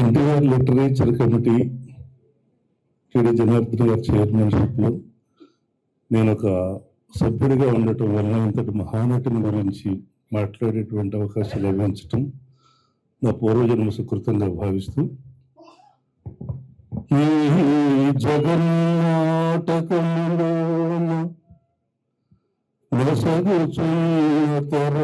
NTR literature committee TD Janardhan గారి చైర్మన్షిప్లో నేను ఒక సభ్యుడిగా ఉండటం వలన ఇంతటి మహానటుని గురించి మాట్లాడేటువంటి అవకాశం లభించటం నా పూర్వజన్మ సుకృతంగా భావిస్తూ ఈ జగన్నాటకములోన నొసగుచున్నతర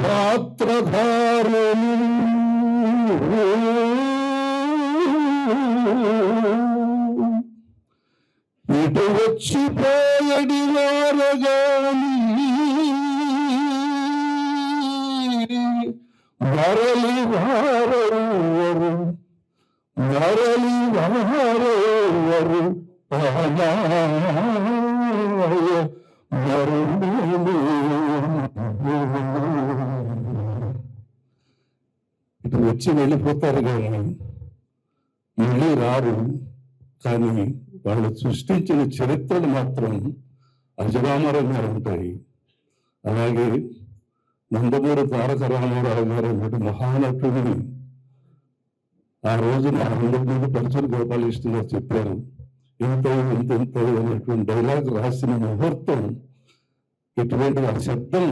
పాత్రధారులు. ఇటు వచ్చిపోయడి వారగాని మరలి వారెవరు మరలి వారెవరు. ప్రాణాయ ఇటు వచ్చి వెళ్ళిపోతారు కానీ మళ్ళీ రారు. కానీ వాళ్ళు సృష్టించిన చరిత్రలు మాత్రం అజరామరంగా ఉంటాయి. అలాగే నందమూరి తారక రామారావు గారు ఒకటి మహానటుడిని ఆ రోజు నా అందరి ముందు పరిచయం గోపాలకృష్ణ గారు చెప్పారు. ఇంత ఇంత ఇంత అనేటువంటి డైలాగ్ రాసిన ముహూర్తం ఇటువంటి ఆ శబ్దం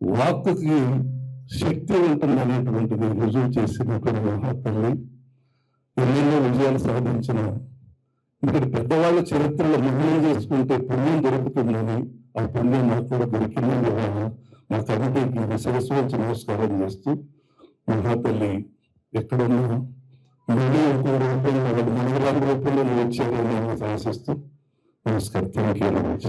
వాక్కుకి శక్తి ఉంటుంది అనేటువంటిది రుజువు చేసినటువంటి మహాతల్లి ఎన్నెన్నో విజయాలు సాధించిన ఇక్కడ పెద్దవాళ్ళ చరిత్రలో నిర్ణయం చేసుకుంటే పుణ్యం దొరుకుతుందని ఆ పుణ్యం నాకు కూడా దొరికిందని మా కమిటీకి విశ్వసించి నమస్కారం చేస్తూ మహాతల్లి ఎక్కడున్నా మళ్ళీ ఇంకో రూపంలో మనవరాలి రూపంలో వచ్చారని ఆశిస్తూ నమస్కారం. Thank you very much